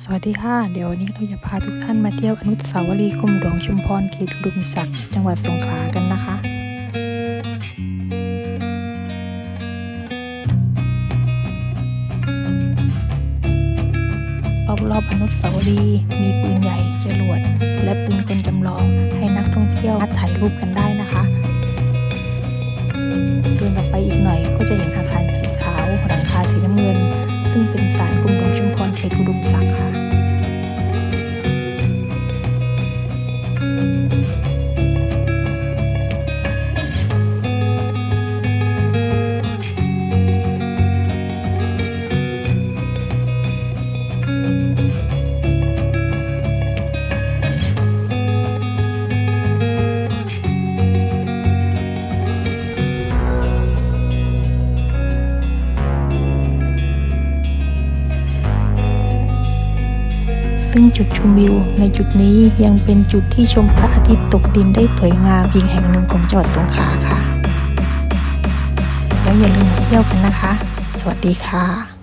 สวัสดีค่ะ เดี๋ยววันนี้เราจะพาทุกท่านมาเที่ยวอนุสาวรีย์กรมหลวงชุมพรเขตอุดมศักดิ์จังหวัดสงขลากันนะคะรอบๆอนุสาวรีย์มีปืนใหญ่จรวด และปืนกลจำลองให้นักท่องเที่ยวถ่ายรูปกันได้นะคะเดินต่อไปอีกหน่อยก็จะเห็นอาคารสีขาวหลังคาสีน้ำเงิน ซึ่งเป็นศาล ซึ่งจุดชมวิวในจุดนี้ยังเป็นจุดที่ชมพระอาทิตย์ตกดินได้สวยงามอีกแห่งหนึ่งของจังหวัดสงขลาค่ะ แล้วอย่าลืมมาเที่ยวกันนะคะ สวัสดีค่ะ